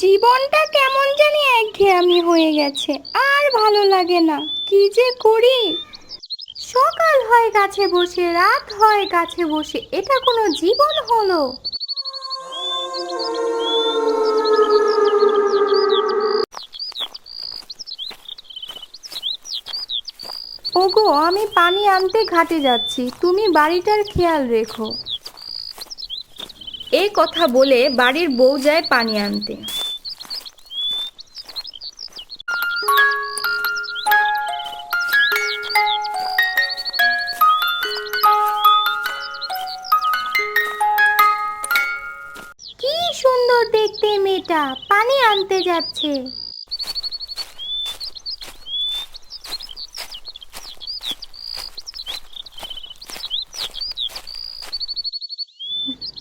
জীবনটা কেমন জানি একঘেয়ামি হয়ে গেছে, আর ভালো লাগে না। কি যে করি? সকাল হয় গাছে বসে, রাত হয় গাছে বসে, এটা কোনো জীবন হলো। আমি পানি আনতে ঘাটে যাচ্ছি। তুমি বাড়িটার খেয়াল রেখো। এই কথা বলে বাড়ির বউ যায় পানি আনতে। কি সুন্দর দেখতে মেয়েটা, পানি আনতে যাচ্ছে।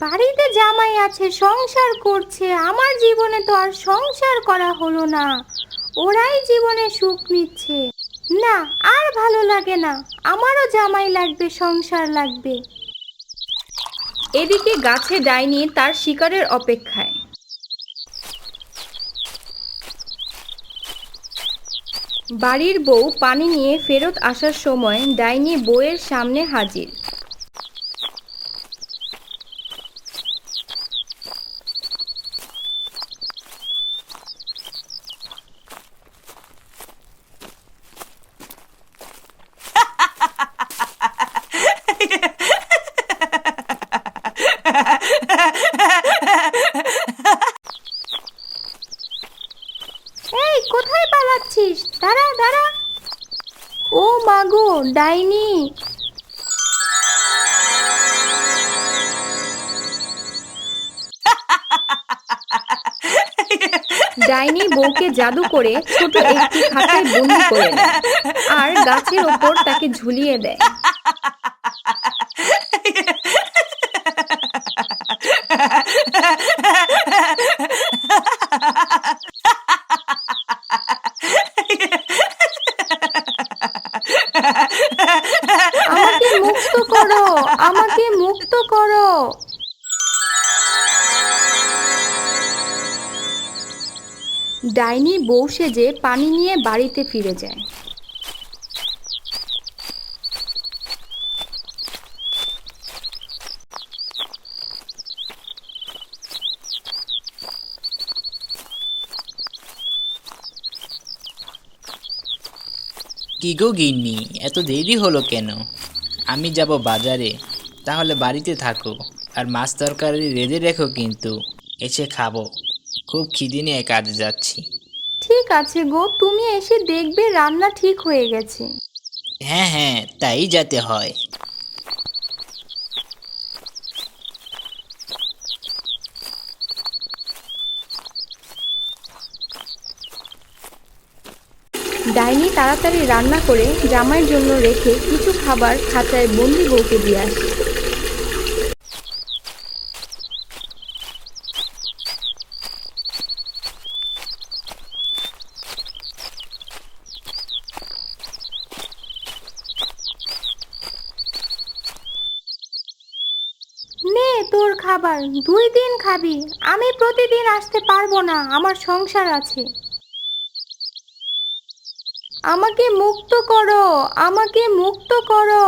বাড়িতে জামাই আছে, সংসার করছে, আমার জীবনে তো আর সংসার করা হলো না। ওরাই জীবনে সুখ নিচ্ছে। না, আর ভালো লাগে না। আমারও জামাই লাগবে, সংসার লাগবে। এদিকে গাছে ডাইনি তার শিকারের অপেক্ষায়। বাড়ির বউ পানি নিয়ে ফেরত আসার সময় ডাইনি বউয়ের সামনে হাজির। এই, কোথায় পালাচ্ছিস? দাঁড়া দাঁড়া। ও ডাইনি। ডাইনি বউকে জাদু করে ছোট একটি খাঁচায় বন্দি করে আর গাছের ওপর তাকে ঝুলিয়ে দেয়। আমাকে মুক্ত করো আমাকে মুক্ত করো। ডাইনি বউ সেজে পানি নিয়ে বাড়িতে ফিরে যায়। কি গো গিন্নি এত দেরি হলো কেন? আমি যাব বাজারে তাহলে বাড়িতে থাকো আর মাছ তরকারি রেঁধে রেখো কিন্তু এসে খাব। খুব খিদিনে নিয়ে কাজে যাচ্ছি। ঠিক আছে গো তুমি এসে দেখবে রান্না ঠিক হয়ে গেছে। হ্যাঁ হ্যাঁ তাই যাতে হয়। ডাইনি তাড়াতাড়ি রান্না করে জামাইয়ের জন্য রেখে কিছু খাবার খাঁচায় বন্দি বউকে দিয়ে আসে। তোর খাবার, দুই দিন খাবি। আমি প্রতিদিন আসতে পারব না, আমার সংসার আছে। আমাকে মুক্ত করো, আমাকে মুক্ত করো।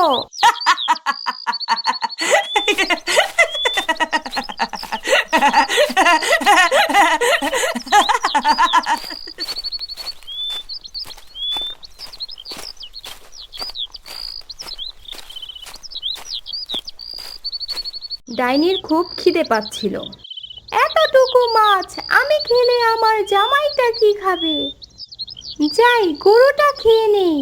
ডাইনির খুব খিদে পাচ্ছিল। এতটুকু মাছ, আমি খেলে আমার জামাইটা কি খাবে? যাই গরুটা খেয়ে নেই।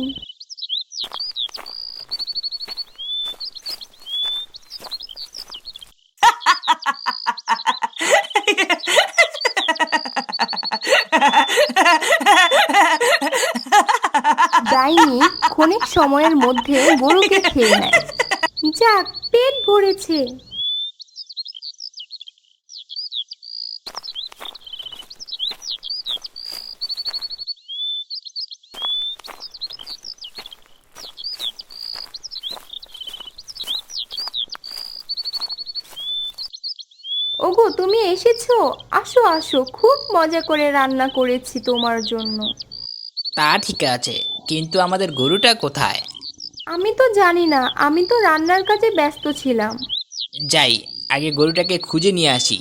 ডাইনি ক্ষণিক সময়ের মধ্যে গরুকে খেয়ে নেয়। যাক পেট ভরেছে। ওগো তুমি এসেছ? আসো আসো খুব মজা করে রান্না করেছি তোমার জন্য। তা ঠিক আছে কিন্তু আমাদের গরুটা কোথায়? আমি তো জানি না আমি তো রান্নার কাজে ব্যস্ত ছিলাম। যাই আগে গরুটাকে খুঁজে নিয়ে আসি।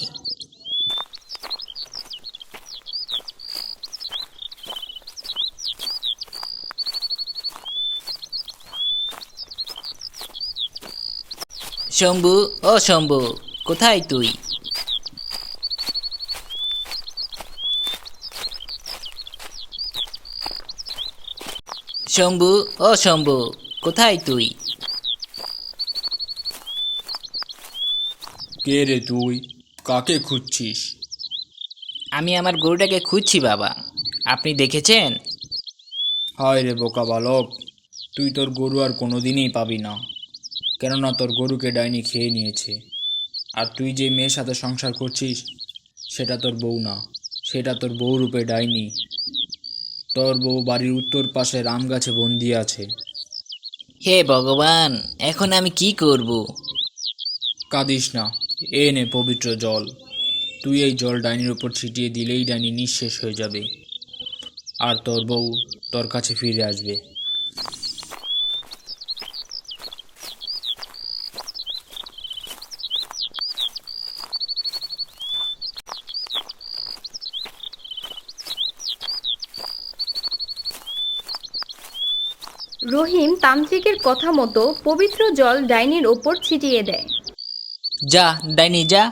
শম্ভু ও শম্ভু কোথায় তুই? শম্ভু ও শম্ভু কোথায় তুই? কে রে তুই? কাকে খুঁজছিস? আমি আমার গরুটাকে খুঁজছি বাবা। আপনি দেখেছেন? হায় রে বোকা বালক তুই তোর গরু আর কোনো দিনই পাবি না। কেননা তোর গরুকে ডাইনি খেয়ে নিয়েছে। আর তুই যে মেয়ের সাথে সংসার করছিস সেটা তোর বউ না। সেটা তোর বউ রূপে ডাইনি। তোর বউ বাড়ির উত্তর পাশে রাম গাছে বন্দি আছে। হে ভগবান এখন আমি কি করব? কাঁদিস না এ নে পবিত্র জল। তুই এই জল ডাইনির ওপর ছিটিয়ে দিলেই ডাইনি নিঃশেষ হয়ে যাবে। আর তোর বউ তোর কাছে ফিরে আসবে। রহিম তান্ত্রিকের কথা মতো পবিত্র জল ডাইনির ওপর ছিটিয়ে দেয়। যা ডাইনি যা।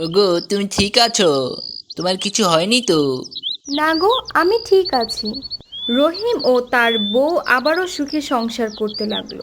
ওগো তুমি ঠিক আছো? তোমার কিছু হয়নি তো? না গো আমি ঠিক আছি। রহিম ও তার বউ আবারও সুখে সংসার করতে লাগল।